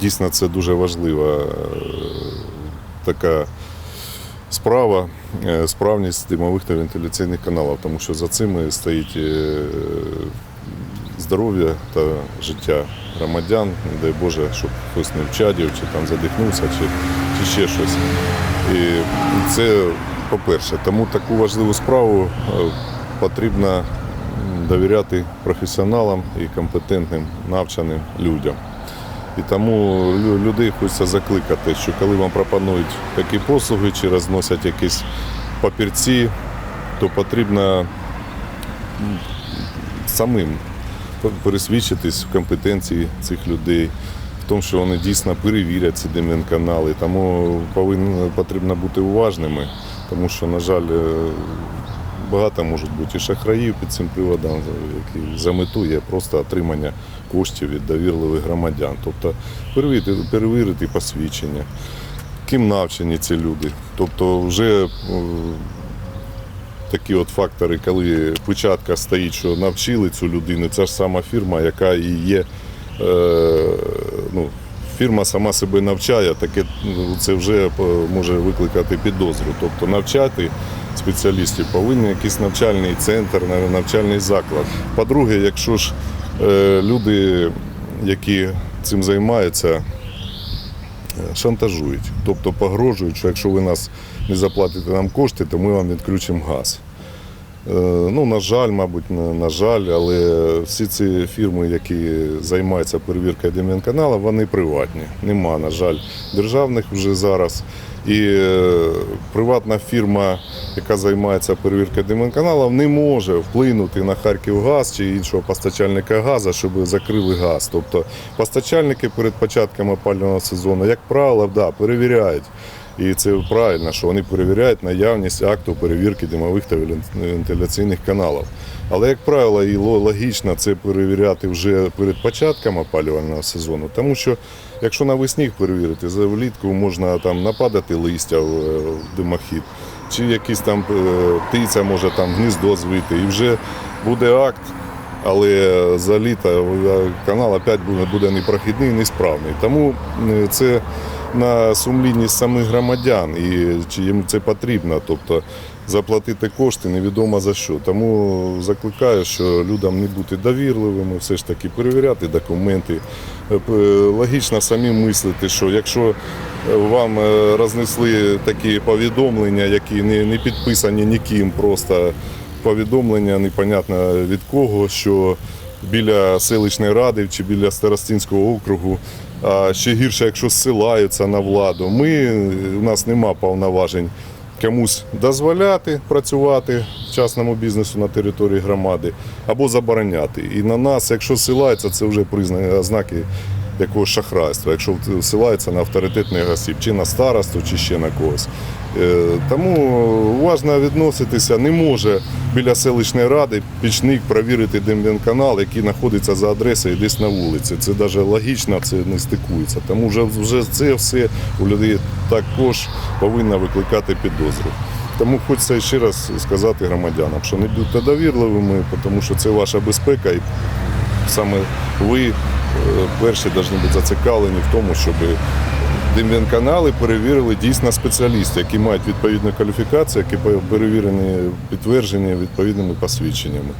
дійсно це дуже важлива е, така справа, е, справність димових та вентиляційних каналів, тому що за цим стоїть е, здоров'я та життя громадян, дай Боже, щоб хтось не вчадів, чи там задихнувся, чи, чи ще щось. І це по-перше, тому таку важливу справу потрібно довіряти професіоналам і компетентним навчаним людям. І тому людей хочеться закликати, що коли вам пропонують такі послуги чи розносять якісь папірці, то потрібно самим пересвідчитись в компетенції цих людей, в тому, що вони дійсно перевірять ці ДМН-канали. Тому повинно, потрібно бути уважними, тому що, на жаль, е, багато можуть бути і шахраїв під цим приводом, які за мету є просто отримання коштів від довірливих громадян. Тобто перевірити, перевірити посвідчення, ким навчені ці люди. Тобто вже е, такі от фактори, коли печатка стоїть, що навчили цю людину, це ж сама фірма, яка і є. Е, ну, Фірма сама себе навчає, таке ну, це вже е, може викликати підозру. Тобто навчати спеціалістів повинен якийсь навчальний центр, навчальний заклад. По-друге, якщо ж е, люди, які цим займаються, е, шантажують, тобто погрожують, що якщо ви нас не заплатите нам кошти, то ми вам відключимо газ. Е, Ну, на жаль, мабуть, на, жаль, але всі ці фірми, які займаються перевіркою ДМН-каналу, вони приватні. Нема, на жаль, державних вже зараз. І е, приватна фірма, яка займається перевіркою ДМН-каналів, не може вплинути на Харківгаз чи іншого постачальника газу, щоб закрили газ. Тобто постачальники перед початком опалювального сезону, як правило, да, перевіряють. І це правильно, що вони перевіряють наявність акту перевірки димових та вентиляційних каналів. Але, як правило, і ло- логічно це перевіряти вже перед початком опалювального сезону, тому що якщо навесні перевірити, за влітку можна там нападати листя в е, димохід, чи якийсь там е, птиця може там гніздо звити, і вже буде акт. Але за літо е, канал опять буде, непрохідний, несправний. Тому е, це на сумлінність самих громадян і чи їм це потрібно. Тобто заплатити кошти невідомо за що. Тому закликаю, що людям не бути довірливими, все ж таки перевіряти документи. Е, Логічно самі мислити, що якщо вам рознесли такі повідомлення, які не підписані ніким, просто повідомлення непонятно від кого, що біля селищної ради чи біля Старостинського округу. А ще гірше, якщо зсилаються на владу. Ми, у нас нема повноважень комусь дозволяти працювати частному бізнесу на території громади або забороняти. І на нас, якщо зсилаються, це вже признані ознаки якогось шахрайства, якщо всилаються на авторитетних осіб, чи на старосту, чи ще на когось. Е, Тому уважно відноситися не може біля селищної ради пічник провірити дембінканал, який знаходиться за адресою десь на вулиці. Це навіть логічно, це не стикується. Тому вже, вже це все у людей також повинно викликати підозру. Тому хочеться ще раз сказати громадянам, що не будьте довірливими, тому що це ваша безпека, і саме ви перші повинні бути зацікавлені в тому, щоб Дем'янканали перевірили дійсно спеціалісти, які мають відповідну кваліфікацію, які перевірені, підтверджені відповідними посвідченнями.